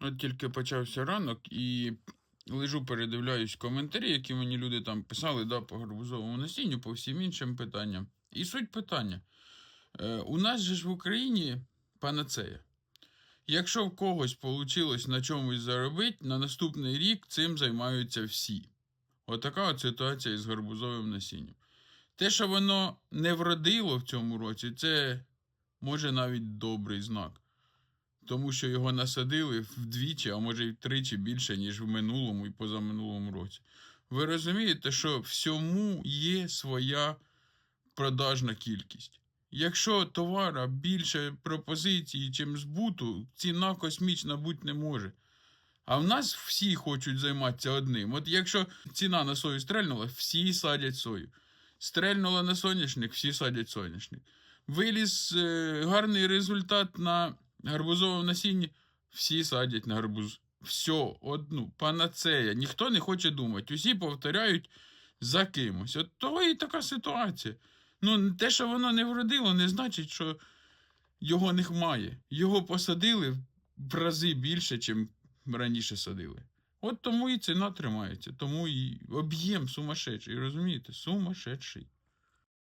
От тільки почався ранок і лежу, передивляюсь коментарі, які мені люди там писали да, по гарбузовому насінню, по всім іншим питанням. І суть питання. Е, у нас же ж в Україні панацея. Якщо в когось вийшло на чомусь заробити, на наступний рік цим займаються всі. Отака от ситуація із гарбузовим насінням. Те, що воно не вродило в цьому році, це може навіть добрий знак. Тому що його насадили вдвічі, а може й втричі більше, ніж в минулому і позаминулому році. Ви розумієте, що всьому є своя продажна кількість. Якщо товара більше пропозиції, чим збуту, ціна космічна бути не може. А в нас всі хочуть займатися одним. От якщо ціна на сою стрельнула, всі садять сою. Стрельнула на соняшник, всі садять соняшник. Виліз е, гарний результат на гарбузовому насінні, всі садять на гарбуз. Все, одну, панацея. Ніхто не хоче думати. Усі повторяють за кимось. От того і така ситуація. Ну, те, що воно не вродило, не значить, що його не має. Його посадили в рази більше, ніж раніше садили. От тому і ціна тримається, тому і об'єм сумасшедший, розумієте? Сумасшедший.